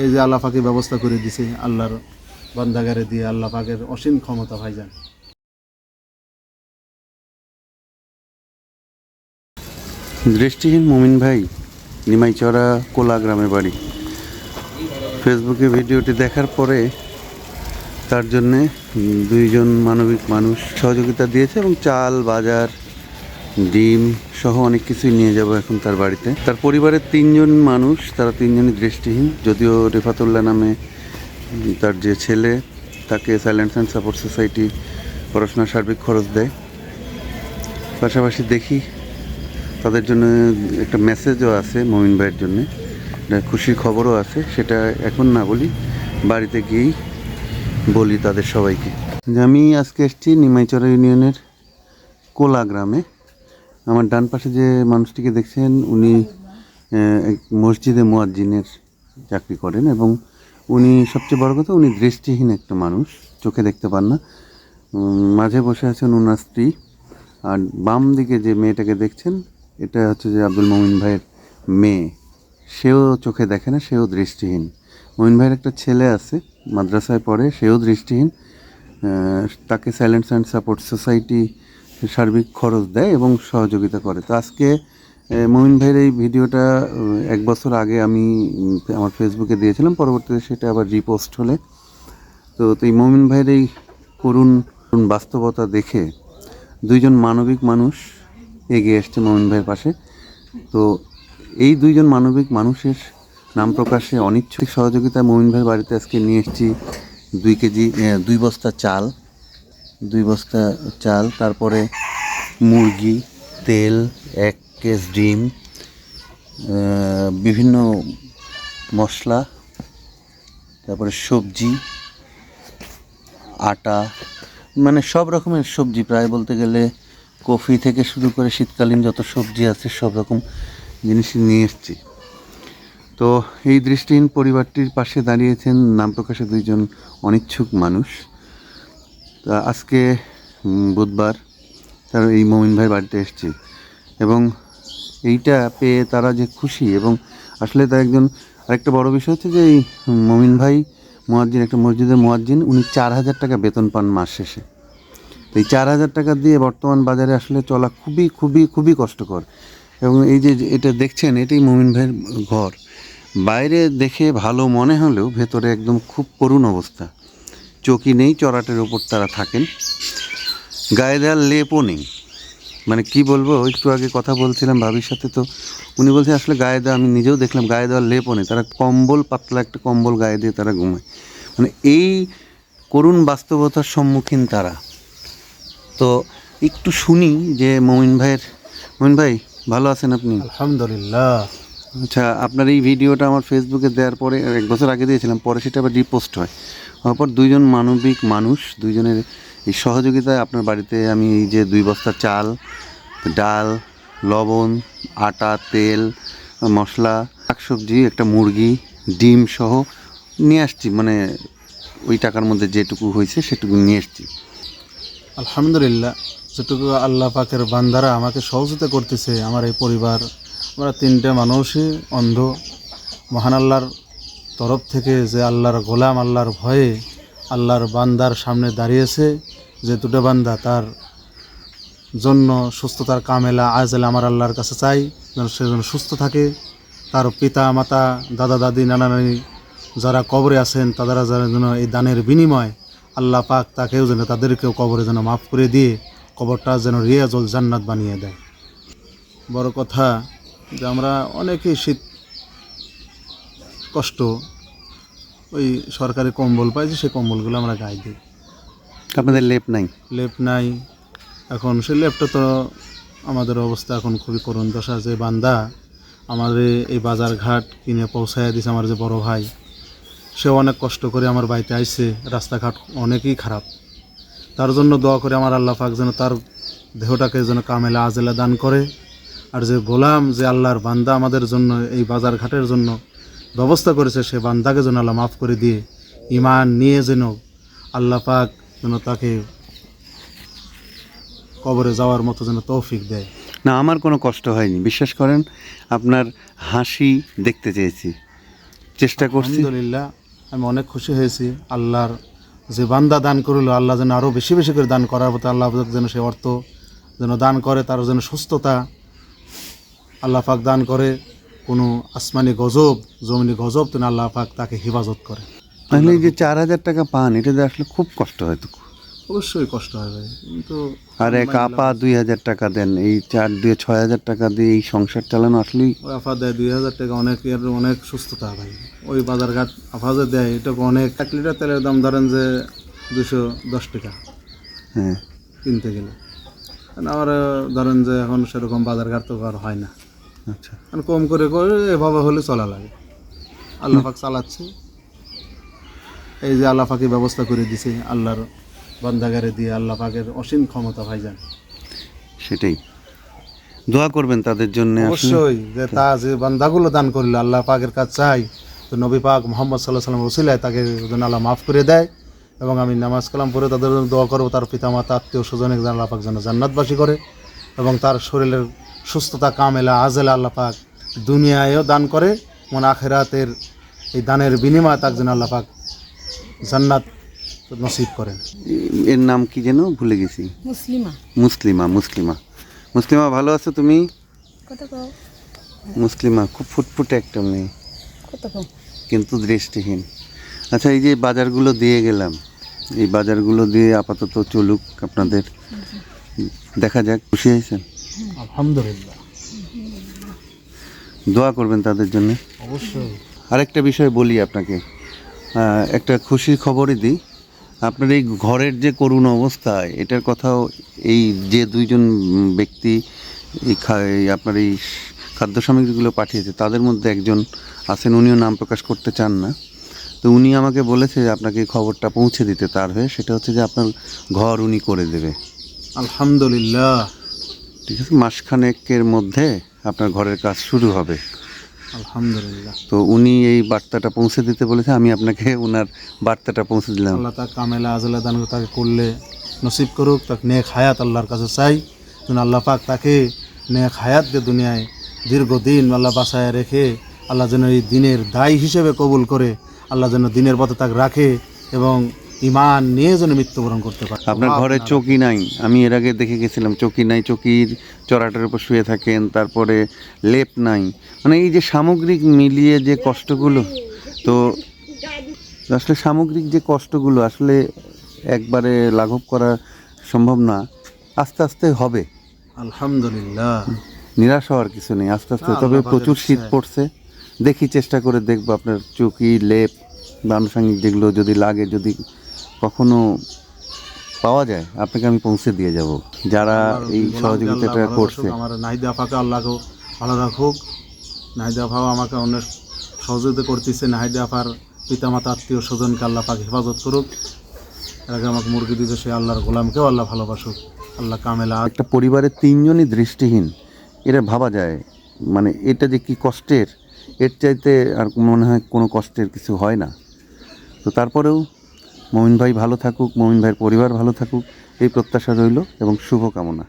এই যে আল্লাহ পাকে ব্যবস্থা করে দিছে, আল্লাহর বান্দাগারে দিয়ে আল্লাহ পাকের অসীম ক্ষমতা ভাইজান। দৃষ্টিহীন মুমিন ভাই, নিমাইচড়া কোলা গ্রামে বাড়ি। ফেসবুকে ভিডিওটি দেখার পরে তার জন্যে দুইজন মানবিক মানুষ সহযোগিতা দিয়েছে এবং চাল, বাজার ডিম সহ অনেক কিছুই নিয়ে যাব এখন তার বাড়িতে। তার পরিবারের তিনজন মানুষ, তারা তিনজনই দৃষ্টিহীন। যদিও রেফাতুল্লাহ নামে তার যে ছেলে, তাকে সাইলেন্স অ্যান্ড সাপোর্ট সোসাইটি পড়াশোনার সার্বিক খরচ দেয়। পাশাপাশি দেখি তাদের জন্য একটা মেসেজও আছে মমিন ভাইয়ের জন্য। খুশির খবরও আছে, সেটা এখন না বলি, বাড়িতে গিয়েই বলি তাদের সবাইকে। আমি আজকে এসেছি নিমাইচরা ইউনিয়নের কোলা গ্রামে। আমার ডান পাশে যে মানুষটিকে দেখছেন, উনি মসজিদে মোয়াজ্জিনের চাকরি করেন এবং উনি সবচেয়ে বড় কথা, উনি দৃষ্টিহীন একটা মানুষ, চোখে দেখতে পান না। মাঝে বসে আছেন ওনার স্ত্রী। আর বাম দিকে যে মেয়েটাকে দেখছেন, এটা হচ্ছে যে আব্দুল মমিন ভাইয়ের মেয়ে। সেও চোখে দেখে না, সেও দৃষ্টিহীন। মমিন ভাইয়ের একটা ছেলে আছে, মাদ্রাসায় পড়ে, সেও দৃষ্টিহীন। তাকে সাইলেন্স অ্যান্ড সাপোর্ট সোসাইটি সার্বিক খরচ দেয় এবং সহযোগিতা করে। তো আজকে মমিন ভাইয়ের এই ভিডিওটা এক বছর আগে আমি আমার ফেসবুকে দিয়েছিলাম, পরবর্তীতে সেটা আবার রিপোস্ট হলে। তো এই মমিন ভাইয়ের এই করুণ করুণ বাস্তবতা দেখে দুইজন মানবিক মানুষ এগিয়ে এসছে মমিন ভাইয়ের পাশে। তো এই দুইজন মানবিক মানুষের নাম প্রকাশে অনিচ্ছুক সহযোগিতা মমিন ভাইয়ের বাড়িতে আজকে নিয়ে এসেছি দুই কেজি দুই বস্তা চাল। দুই বস্তা চাল, তারপরে মুরগি, তেল, এক কেস ডিম বিভিন্ন মশলা, তারপরে সবজি, আটা মানে সব রকমের সবজি প্রায় বলতে গেলে কফি থেকে শুরু করে শীতকালীন যত সবজি আছে সব রকম জিনিস নিয়ে এসেছি। তো এই দৃষ্টিহীন পরিবারটির পাশে দাঁড়িয়েছেন নাম প্রকাশে দুইজন অনিচ্ছুক মানুষ। তা আজকে বুধবার তার এই মমিন ভাই বাড়িতে এসছে এবং এইটা পেয়ে তারা যে খুশি এবং আসলে তার একজন আরেকটা বড় বিষয় হচ্ছে যে এই মমিন ভাই মোয়াজ্জিন, একটা মসজিদের মোয়াজ্জিন, উনি চার হাজার টাকা বেতন পান মাস শেষে। তো এই চার হাজার টাকা দিয়ে বর্তমান বাজারে আসলে চলা খুবই খুবই খুবই কষ্টকর এবং এই যে এটা দেখছেন, এটাই মমিন ভাইয়ের ঘর। বাইরে দেখে ভালো মনে হলেও ভেতরে একদম খুব করুণ অবস্থা। চকি নেই, চড়াটের ওপর তারা থাকেন। গায়ে দেওয়ার লেপও নেই। মানে কি বলব, একটু আগে কথা বলছিলাম ভাবির সাথে, তো উনি বলছে আসলে গায়ে দেওয়া আমি নিজেও দেখলাম গায়ে দেওয়ার লেপও নেই। তারা কম্বল, পাতলা একটা কম্বল গায়ে দিয়ে তারা ঘুমায়। মানে এই করুণ বাস্তবতার সম্মুখীন তারা। তো একটু শুনি যে মমিন ভাইয়ের, মমিন ভাই, ভালো আছেন আপনি? আলহামদুলিল্লাহ। আচ্ছা আপনার এই ভিডিওটা আমার ফেসবুকে দেওয়ার পরে এক বছর আগে দিয়েছিলাম, পরে সেটা আবার রিপোস্ট হয়। হওয়ার পর দুইজন মানবিক মানুষ, দুইজনের এই সহযোগিতায় আপনার বাড়িতে আমি এই যে দুই বস্তা চাল, ডাল, লবণ, আটা, তেল, মশলা, শাকসবজি, একটা মুরগি, ডিম সহ নিয়ে আসছি মানে ওই টাকার মধ্যে যেটুকু হয়েছে সেটুকু নিয়ে এসছি আলহামদুলিল্লাহ, যেটুকু আল্লাহ পাকের বান্দারা আমাকে সহযোগিতা করতেছে, আমার এই পরিবার আমরা তিনটে মানুষই অন্ধ। মহান আল্লাহর তরফ থেকে যে আল্লাহর গোলাম, আল্লাহর ভয়ে আল্লাহর বান্দার সামনে দাঁড়িয়েছে, যে দুটো বান্দা তার জন্য সুস্থতার কামেলা আজলে আমার আল্লাহর কাছে চাই, যেন সে যেন সুস্থ থাকে। তার পিতা, মাতা, দাদা, দাদি, নানা, নানি যারা কবরে আছেন তারা যারা যেন এই দানের বিনিময় আল্লাহ পাক তাকেও যেন তাদেরকেও কবরে যেন মাফ করে দিয়ে কবরটা যেন রিয়াজল জান্নাত বানিয়ে দেয়। বড় কথা যে আমরা অনেকেই শীত কষ্ট ওই সরকারি কম্বল পাইছি সেই কম্বলগুলো আমরা গায়ে দিই। আপনাদের লেপ নাই? লেপ নাই। এখন সেই লেপটা তো আমাদের অবস্থা এখন খুবই করুণ দশা। যে বান্দা আমাদের এই বাজার ঘাট কিনে পৌঁছায় দিছে আমার যে বড় ভাই সে অনেক কষ্ট করে আমার বাড়িতে আইছে। রাস্তাঘাট অনেকই খারাপ। তার জন্য দোয়া করে আমার আল্লাহ পাক যেন তার দেহটাকে যেন কামেলা আজেলা দান করে। আর যে গোলাম যে আল্লাহর বান্দা আমাদের জন্য এই বাজার ঘাটের জন্য ব্যবস্থা করেছে সে বান্দাকে যেন আল্লাহ মাফ করে দিয়ে ইমান নিয়ে যেন আল্লাহ পাক যেন তাকে কবরে যাওয়ার মতো যেন তৌফিক দেয়। না আমার কোনো কষ্ট হয়নি। বিশ্বাস করেন আপনার হাসি দেখতে চেয়েছি। চেষ্টা করছি। আলহামদুলিল্লাহ আমি অনেক খুশি হয়েছি। আল্লাহর যে বান্দা দান করল আল্লাহ যেন আরও বেশি বেশি করে দান করার প্রতি আল্লাহ যেন সে অর্থ যেন দান করে তার যেন সুস্থতা আল্লাহ পাক দান করে কোনো আসমানি গজব জমিনি গজব তেন আল্লাহ পাক তাকে হেফাজত করে। তাহলে যে চার হাজার টাকা পান এটাতে আসলে খুব কষ্ট হয় তো? অবশ্যই কষ্ট হবে কিন্তু আর এক আপা দুই হাজার টাকা দেন এই চার দিয়ে ছয় হাজার টাকা দিয়ে এই সংসার চালানো আসলেই ওই আফা দেয় দুই হাজার টাকা অনেক এর অনেক সুস্থতা ভাই। ওই বাজারঘাট আফা যে দেয় এটাকে অনেক। এক লিটার তেলের দাম ধরেন যে দুশো দশ টাকা। হ্যাঁ। কিনতে গেলে। আমার ধরেন যে এখন সেরকম বাজারঘাট তো আর হয় না। আচ্ছা। কারণ কম করে করে এভাবে হলে চলা লাগে। আল্লাহ পাক চালাচ্ছে। এই যে আল্লাহ পাকে ব্যবস্থা করে দিছে আল্লাহর বান্দাগারে দিয়ে আল্লাহ পাকের অসীম ক্ষমতা ভাইজান। সেটাই। দোয়া করবেন তাদের জন্য অবশ্যই যে তা যে বান্দাগুলো দান করল আল্লাহ পাকের কাছে চাই তো নবী পাক মোহাম্মদ সাল্লাহ সাল্লাম ওসিলায় তাকে যেন আল্লাহ মাফ করে দেয় এবং আমি নামাজ কালাম পড়ে তাদের জন্য দোয়া করব তার পিতামাতা আত্মীয় স্বজনের আল্লাহ পাক যেন জান্নাতবাসী করে এবং তার শরীরের সুস্থতা কামেলা আজেলা আল্লাহ পাক দুনিয়ায়ও দান করে মানে আখেরাতের এই দানের বিনিময়ে তাকে যেন আল্লাহ পাক জান্নাত নসিব করেন। এর নাম কি যেন? ভুলে গেছি। মুসলিমা। মুসলিমা মুসলিমা। মুসলিমা ভালো আছো তুমি? কত মুসলিমা খুব ফুটফুটে একটা মেয়ে। কিন্তু দৃষ্টিহীন। আচ্ছা এই যে বাজারগুলো দিয়ে গেলাম এই বাজারগুলো দিয়ে আপাতত চলুক আপনাদের। দেখা যাক খুশি হয়েছেন? আলহামদুলিল্লাহ। দোয়া করবেন তাদের জন্য। অবশ্যই। আরেকটা বিষয় বলি আপনাকে। একটা খুশির খবরই দিই। আপনার এই ঘরের যে করুণ অবস্থা এটার কথাও এই যে দুইজন ব্যক্তি এই আপনার এই খাদ্য সামগ্রীগুলো পাঠিয়েছে তাদের মধ্যে একজন আছেন উনিও নাম প্রকাশ করতে চান না। তো উনি আমাকে বলেছে যে আপনাকে এই খবরটা পৌঁছে দিতে তার হয়ে সেটা হচ্ছে যে আপনার ঘর উনি করে দেবে। আলহামদুলিল্লাহ। ঠিক আছে মাসখানেকের মধ্যে আপনার ঘরের কাজ শুরু হবে। আলহামদুলিল্লাহ। তো উনি এই বার্তাটা পৌঁছে দিতে বলেছে আমি আপনাকে ওনার বার্তাটা পৌঁছে দিলাম। আল্লাহ তাকে কামেলা আজলা দান তাকে করলে নসিব করুক তাকে নেক হায়াত আল্লাহর কাছে চাই। যেন আল্লাহ পাক তাকে নেক হায়াত দিয়ে দুনিয়ায় দীর্ঘদিন আল্লাহ বাসায় রেখে আল্লাহ যেন এই দিনের দায়ী হিসেবে কবুল করে আল্লাহ যেন দিনের পথে তাকে রাখে এবং ইমান নিয়ে যেন মৃত্যুবরণ করতে পারে। আপনার ঘরে চৌকি নাই। আমি এর আগে দেখে গেছিলাম চৌকি নাই চৌকির চড়াটার উপর শুয়ে থাকেন তারপরে লেপ নাই। মানে এই যে সামগ্রিক মিলিয়ে যে কষ্টগুলো তো আসলে সামগ্রিক যে কষ্টগুলো আসলে একবারে লাঘব করা সম্ভব না আস্তে আস্তে হবে। আলহামদুলিল্লাহ। নিরাশ হওয়ার কিছু নেই আস্তে আস্তে। তবে প্রচুর শীত পড়ছে। দেখি চেষ্টা করে দেখব আপনার চৌকি লেপ বা আনুষঙ্গিক যেগুলো যদি লাগে যদি কখনো পাওয়া যায়? আপনাকে আমি পৌঁছে দিয়ে যাব। যারা এই সহযোগিতাটা করছে। আমার নাহিদা আফাকে আল্লাহকে ভালো রাখুক। নাহিদা আফাও আমাকে অনেক সহযোগিতা করতেছে। নাহিদা আফার পিতামাতা আত্মীয় স্বজনকে আল্লাহ পাক হেফাজত করুক। এর আগে আমাকে মুরগি দিতে সে আল্লাহর গোলামকেও আল্লাহ ভালোবাসুক। আল্লাহ কামেলা একটা পরিবারের তিনজনই দৃষ্টিহীন। এটা ভাবা যায়। মানে এটা যে কি কষ্টের এর চাইতে আর মনে হয় কোনো কষ্টের কিছু হয় না। তো তারপরেও মমিন ভাই ভালো থাকুক মমিন ভাইয়ের পরিবার ভালো থাকুক এই প্রত্যাশা রইল এবং শুভকামনা।